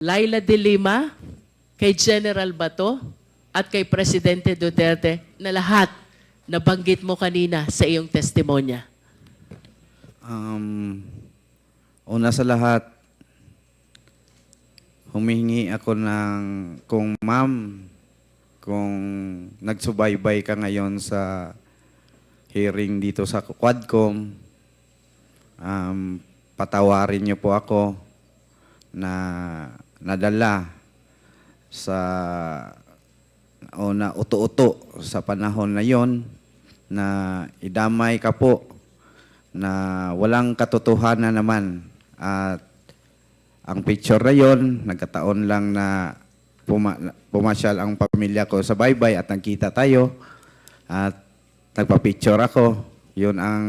Laila de Lima, kay General Bato, at kay Presidente Duterte na lahat nabanggit mo kanina sa iyong testimonya? Um, una sa lahat, humihingi ako ng, kung ma'am, kung nagsubaybay ka ngayon sa hearing dito sa Quadcom, um, patawarin niyo po ako na nadala sa o na uto-uto sa panahon na yon na idamay ka po na walang katotohanan naman. At ang picture na yon nagkataon lang na puma, pumasyal ang pamilya ko sa baybay at nagkita tayo. At nagpa-picture ako. Yun ang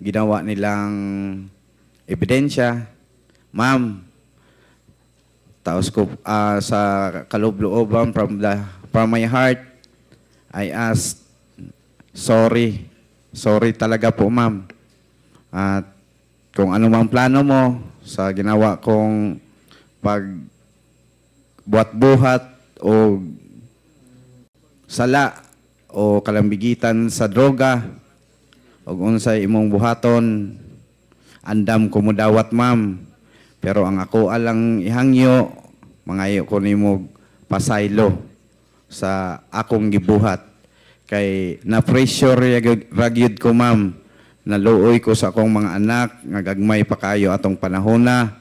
ginawa nilang ebidensya. Ma'am taos ko ah, sa kaloob-looban from the from my heart I ask sorry sorry talaga po ma'am. At kung ano mang plano mo sa ginawa kong pag buhat buhat o sala o kalambigitan sa droga o unsay imong buhaton andam ko mo dawat ma'am. Pero ang ako alang ihangyo mangayo ko nimo pasaylo sa akong gibuhat. Kay na pressure ragyud ko ma'am naluoy ko sa akong mga anak nga gagmay pa kayo atong panahon na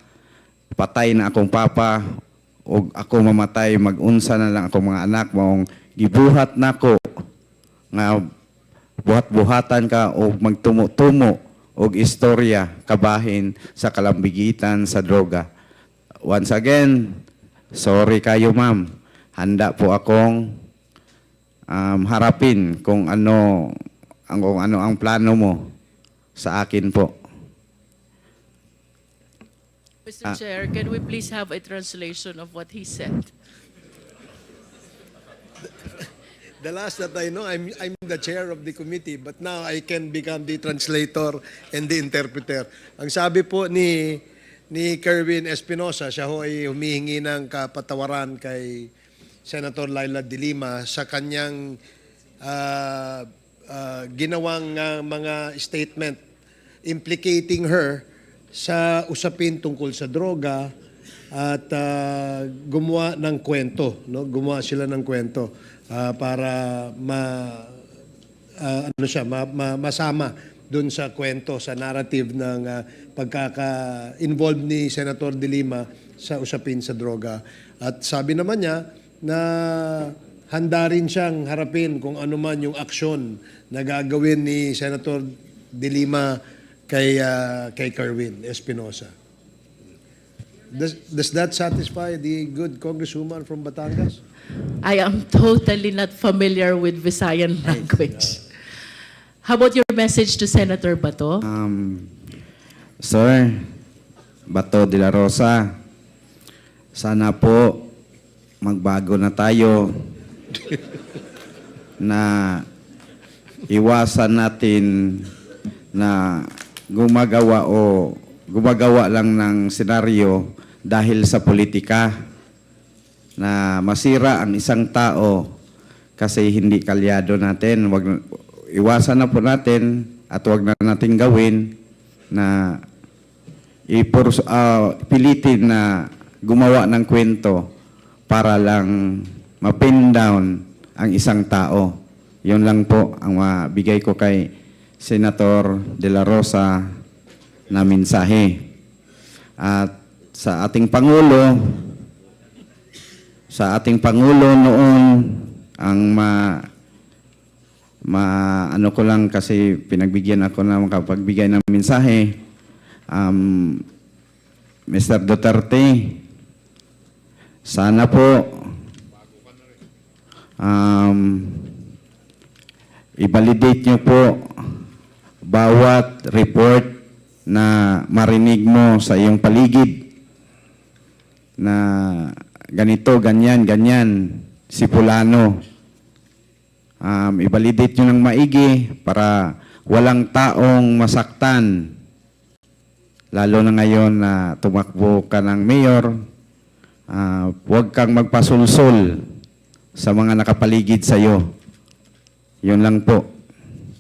patay na akong papa o ako mamatay magunsa na lang akong mga anak maong gibuhat nako. Nga buhat-buhatan ka o magtumo-tumo og istorya kabahin sa kalambigitan sa droga. Once again, sorry kayo ma'am. Handa po akong um, harapin kung ano ang kung ano ang plano mo sa akin po. Mr. Ah. Chair, can we please have a translation of what he said? The last that I know, I'm, I'm the chair of the committee, but now I can become the translator and the interpreter. Ang sabi po ni ni Kerwin Espinosa, siya ho ay humihingi ng kapatawaran kay Senator Laila de Lima sa kanyang ah, ah, ginawang ah, mga statement implicating her sa usapin tungkol sa droga at ah, gumawa ng kwento, no? Gumawa sila ng kwento ah, para ma ah, ano siya, ma, ma- masama doon sa kwento, sa narrative ng ah, pagkaka-involved ni Senator De Lima sa usapin sa droga. At sabi naman niya na handa rin siyang harapin kung ano man yung aksyon na gagawin ni Senator De Lima kay ah, kay Kerwin Espinosa. Does, does that satisfy the good congresswoman from Batangas? I am totally not familiar with Visayan language. How about your message to Senator Bato? Um, sir, Bato de la Rosa, sana po magbago na tayo na iwasan natin na gumagawa o gumagawa lang ng senaryo dahil sa politika na masira ang isang tao kasi hindi kalyado natin. Wag, iwasan na po natin at wag na natin gawin na ipurs, ah, pilitin na gumawa ng kwento para lang mapin down ang isang tao. Yun lang po ang mabigay ko kay Senator De La Rosa na mensahe. At sa ating Pangulo, sa ating Pangulo noon, ang ma, ma ano ko lang kasi pinagbigyan ako na makapagbigay ng mensahe, um, Mr. Duterte, sana po um, i-validate niyo po bawat report na marinig mo sa iyong paligid na ganito, ganyan, ganyan, si Pulano. Um, i-validate nyo ng maigi para walang taong masaktan. Lalo na ngayon na tumakbo ka ng mayor Ah, huwag kang magpasulsul sa mga nakapaligid sa iyo. Yun lang po.